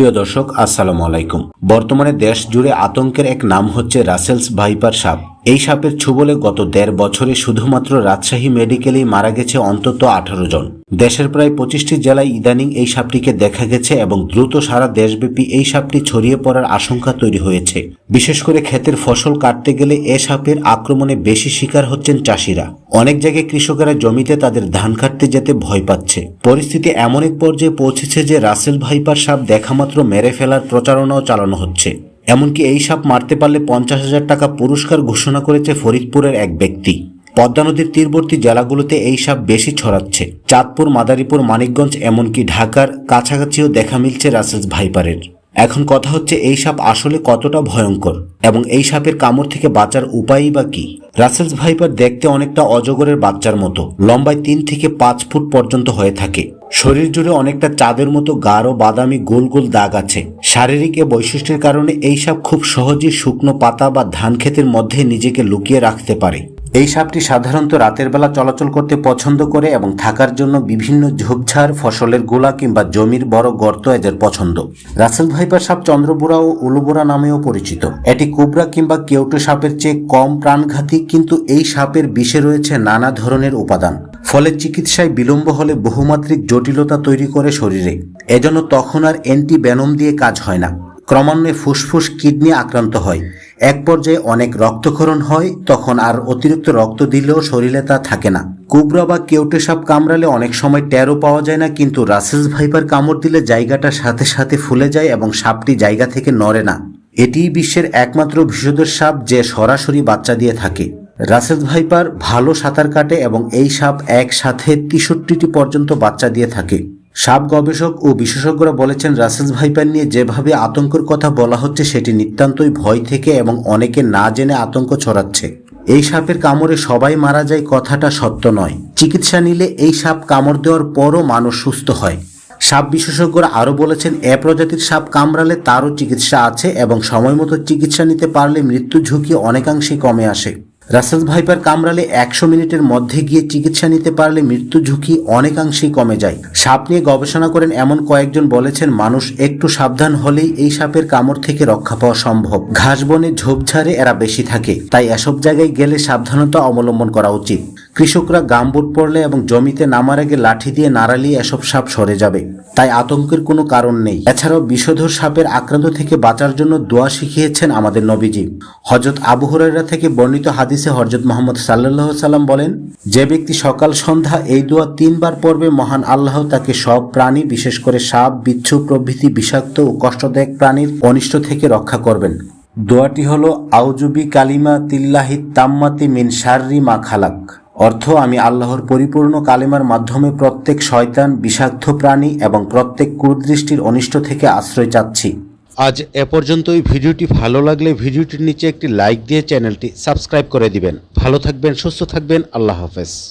প্রিয় দর্শক আসসালামু আলাইকুম। বর্তমানে দেশ জুড়ে আতঙ্কের এক নাম হচ্ছে রাসেলস ভাইপার সাপ। এই সাপের ছুবলে গত দেড় বছরে শুধুমাত্র রাজশাহী মেডিকেলেই মারা গেছে অন্তত আঠারো জন। দেশের প্রায় পঁচিশটি জেলায় ইদানিং এই সাপটিকে দেখা গেছে এবং দ্রুত সারা দেশব্যাপী এই সাপটি ছড়িয়ে পড়ার আশঙ্কা তৈরি হয়েছে। বিশেষ করে ক্ষেতের ফসল কাটতে গেলে এ সাপের আক্রমণে বেশি শিকার হচ্ছেন চাষিরা। অনেক জায়গায় কৃষকেরা জমিতে তাদের ধান কাটতে যেতে ভয় পাচ্ছে। পরিস্থিতি এমন এক পর্যায়ে পৌঁছেছে যে রাসেল ভাইপার সাপ দেখামাত্র মেরে ফেলার প্রচারণাও চালানো হচ্ছে। এমনকি এই সাপ মারতে পারলে পঞ্চাশ হাজার টাকা পুরস্কার ঘোষণা করেছে ফরিদপুরের এক ব্যক্তি। পদ্মা নদীর তীরবর্তী জেলাগুলোতে এই সাপ বেশি ছড়াচ্ছে। চাঁদপুর, মাদারীপুর, মানিকগঞ্জ, এমনকি ঢাকার কাছাকাছিও দেখা মিলছে রাসেলস ভাইপারের। এখন কথা হচ্ছে এই সাপ আসলে কতটা ভয়ঙ্কর এবং এই সাপের কামড় থেকে বাঁচার উপায়ই বা কি? রাসেলস ভাইপার দেখতে অনেকটা অজগরের বাচ্চার মতো, লম্বায় তিন থেকে পাঁচ ফুট পর্যন্ত হয়ে থাকে। শরীর জুড়ে অনেকটা চাঁদের মতো গাঢ় বাদামি গোল গোল দাগ আছে। শারীরিক এ বৈশিষ্ট্যের কারণে এই সাপ খুব সহজেই শুকনো পাতা বা ধান ক্ষেতের মধ্যে নিজেকে লুকিয়ে রাখতে পারে। এই সাপটি সাধারণত রাতের বেলা চলাচল করতে পছন্দ করে এবং থাকার জন্য বিভিন্ন ঝোপঝাড়, ফসলের গোলা কিংবা জমির বড় গর্ত এদের পছন্দ। রাসেল ভাইপার সাপ চন্দ্রবোরা ও উলুবোরা নামেও পরিচিত। এটি কোবরা কিংবা কেউটো সাপের চেয়ে কম প্রাণঘাতী, কিন্তু এই সাপের বিষে রয়েছে নানা ধরনের উপাদান। ফলে চিকিৎসায় বিলম্ব হলে বহুমাত্রিক জটিলতা তৈরি করে শরীরে। এজন্য তখন আর অ্যান্টি ব্যানম দিয়ে কাজ হয় না। ক্রমান্বয়ে ফুসফুস কিডনি আক্রান্ত হয়। এক পর্যায়ে অনেক রক্তক্ষরণ হয়, তখন আর অতিরিক্ত রক্ত দিলেও শরীরে তা থাকে না। কুবরা বা কেউটে সাপ কামড়ালে অনেক সময় ট্যারও পাওয়া যায় না, কিন্তু রাসেস ভাইপার কামড় দিলে জায়গাটা সাথে সাথে ফুলে যায় এবং সাপটি জায়গা থেকে নড়ে না। এটিই বিশ্বের একমাত্র বিষধর সাপ যে সরাসরি বাচ্চা দিয়ে থাকে। রাসেল ভাইপার ভালো সাঁতার কাটে এবং এই সাপ একসাথে তেষট্টিটি পর্যন্ত বাচ্চা দিয়ে থাকে। সাপ গবেষক ও বিশেষজ্ঞরা বলেছেন রাসেলস ভাইপার নিয়ে যেভাবে আতঙ্কের কথা বলা হচ্ছে, সেটি নিতান্তই ভয় থেকে এবং অনেকে না জেনে আতঙ্ক ছড়াচ্ছে। এই সাপের কামড়ে সবাই মারা যায় কথাটা সত্য নয়। চিকিৎসা নিলে এই সাপ কামড় দেওয়ার পরও মানুষ সুস্থ হয়। সাপ বিশেষজ্ঞরা আরও বলেছেন এ প্রজাতির সাপ কামড়ালে তারও চিকিৎসা আছে এবং সময়মতো চিকিৎসা নিতে পারলে মৃত্যু ঝুঁকি অনেকাংশেই কমে আসে। রাসেল ভাইপার কামড়ালে একশো মিনিটের মধ্যে গিয়ে চিকিৎসা নিতে পারলে মৃত্যু ঝুঁকি অনেকাংশেই কমে যায়। সাপ নিয়ে গবেষণা করেন এমন কয়েকজন বলেছেন, মানুষ একটু সাবধান হলেই এই সাপের কামড় থেকে রক্ষা পাওয়া সম্ভব। ঘাস বনে ঝোপঝাড়ে এরা বেশি থাকে, তাই এসব জায়গায় গেলে সাবধানতা অবলম্বন করা উচিত। কৃষকরা গামবুট পড়লে এবং জমিতে নামার আগে লাঠি দিয়ে নাড়ালিয়ে এসব সাপ সরে যাবে। তাই আতঙ্কের কোনো কারণ নেই। এছাড়াও বিষধর সাপের আক্রান্ত থেকে বাঁচার জন্য দোয়া শিখিয়েছেন আমাদের নবীজি। হজরত আবু হুরাইরা থেকে বর্ণিত হাদিসে হজরত মোহাম্মদ সাল্লাহ সাল্লাম বলেন, যে ব্যক্তি সকাল, সন্ধ্যা এই দোয়া তিনবার পড়বে, মহান আল্লাহ তাকে সব প্রাণী, বিশেষ করে সাপ, বিচ্ছু প্রভৃতি বিষাক্ত ও কষ্টদায়ক প্রাণীর অনিষ্ট থেকে রক্ষা করবেন। দোয়াটি হল আউজুবি কালিমা তিল্লাহি তাম্মাতি মিন শাররি মা খালাক। অর্থ, আমি আল্লাহর পরিপূর্ণ কালেমার মাধ্যমে প্রত্যেক শয়তান, বিষাক্ত প্রাণী এবং প্রত্যেক কুদৃষ্টির অনিষ্ট থেকে আশ্রয় চাচ্ছি। আজ এ পর্যন্ত পর্যন্তই। ভিডিওটি ভালো লাগলে ভিডিওটির নিচে একটি লাইক দিয়ে চ্যানেলটি সাবস্ক্রাইব করে দিবেন। ভালো থাকবেন, সুস্থ থাকবেন। আল্লাহ হাফেজ।